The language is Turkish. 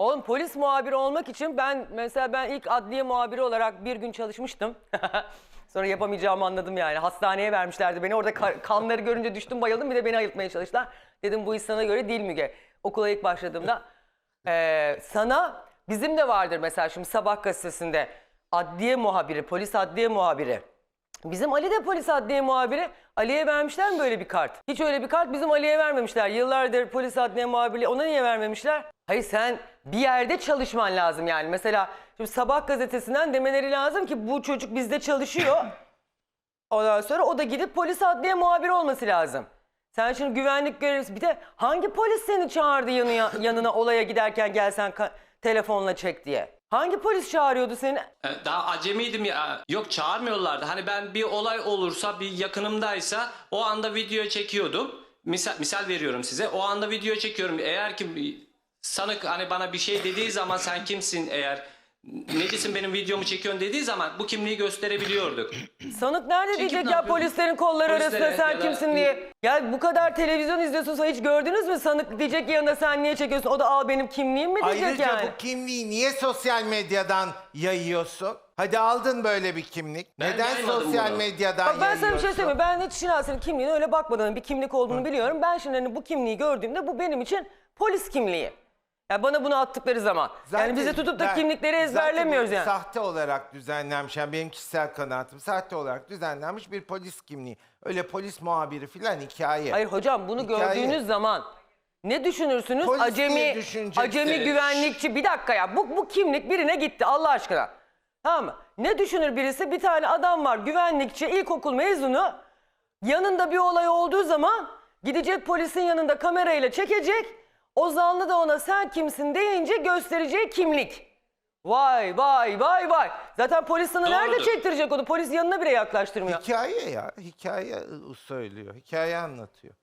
Oğlum polis muhabiri olmak için ben mesela ben ilk adliye muhabiri olarak bir gün çalışmıştım. Sonra yapamayacağımı anladım yani. Hastaneye vermişlerdi beni. Orada ka- kanları görünce düştüm bayıldım. Bir de beni ayıltmaya çalıştılar. Dedim bu iş sana göre değil Müge. Okula ilk başladığımda. Ee, sana bizim de vardır mesela şimdi Sabah gazetesinde adliye muhabiri, polis adliye muhabiri. Bizim Ali de polis adliye muhabiri. Ali'ye vermişler mi böyle bir kart? Hiç öyle bir kart bizim Ali'ye vermemişler. Yıllardır polis adliye muhabiri ona niye vermemişler? Hayır sen bir yerde çalışman lazım yani. Mesela şimdi Sabah gazetesinden demeleri lazım ki bu çocuk bizde çalışıyor. Ondan sonra o da gidip polis adliye muhabiri olması lazım. Sen şimdi güvenlik görevlisi bir de hangi polis seni çağırdı yanına, yanına olaya giderken gelsen telefonla çek diye? Hangi polis çağırıyordu seni? Ee, Daha acemiydim ya. Yok çağırmıyorlardı. Hani ben bir olay olursa bir yakınımdaysa o anda video çekiyordum. Misal, misal veriyorum size. O anda video çekiyorum. Eğer ki sanık hani bana bir şey dediği zaman sen kimsin eğer necisin benim videomu çekiyorsun dediği zaman bu kimliği gösterebiliyorduk. Sanık nerede Çekip diyecek ne ya yapıyorsun? polislerin kolları Polislere arasında sen da- kimsin diye. Ya bu kadar televizyon izliyorsunuz hiç gördünüz mü sanık diyecek ki yanına sen niye çekiyorsun? O da al benim kimliğim mi diyecek Ayrıca yani. bu kimliği niye sosyal medyadan yayıyorsun? Hadi aldın böyle bir kimlik. Ben Neden yaymadım sosyal bunu. medyadan Bak ben yayıyorsun? sana bir şey söyleyeyim. mi? Ben hiç Şinal senin kimliğine öyle bakmadan bir kimlik olduğunu biliyorum. Ben şimdi hani bu kimliği gördüğümde bu benim için polis kimliği. Ya bana bunu attıkları zaman. yani bize tutup da ben- kimlikleri zaten ezberlemiyoruz yani. Sahte olarak düzenlenmiş, yani benim kişisel kanaatim sahte olarak düzenlenmiş bir polis kimliği. Öyle polis muhabiri filan hikaye. Hayır hocam bunu Hikaye. gördüğünüz zaman ne düşünürsünüz? Polis diye acemi acemi güvenlikçi bir dakika ya bu bu kimlik birine gitti Allah aşkına. Tamam mı? Ne düşünür birisi? Bir tane adam var güvenlikçi ilkokul mezunu. Yanında bir olay olduğu zaman gidecek polisin yanında kamerayla çekecek. O zanlı da ona sen kimsin deyince göstereceği kimlik. Vay vay vay vay. Zaten polis sana nerede Doğrudur. çektirecek onu? Polis yanına bile yaklaştırmıyor. Hikaye ya, hikaye söylüyor, hikaye anlatıyor.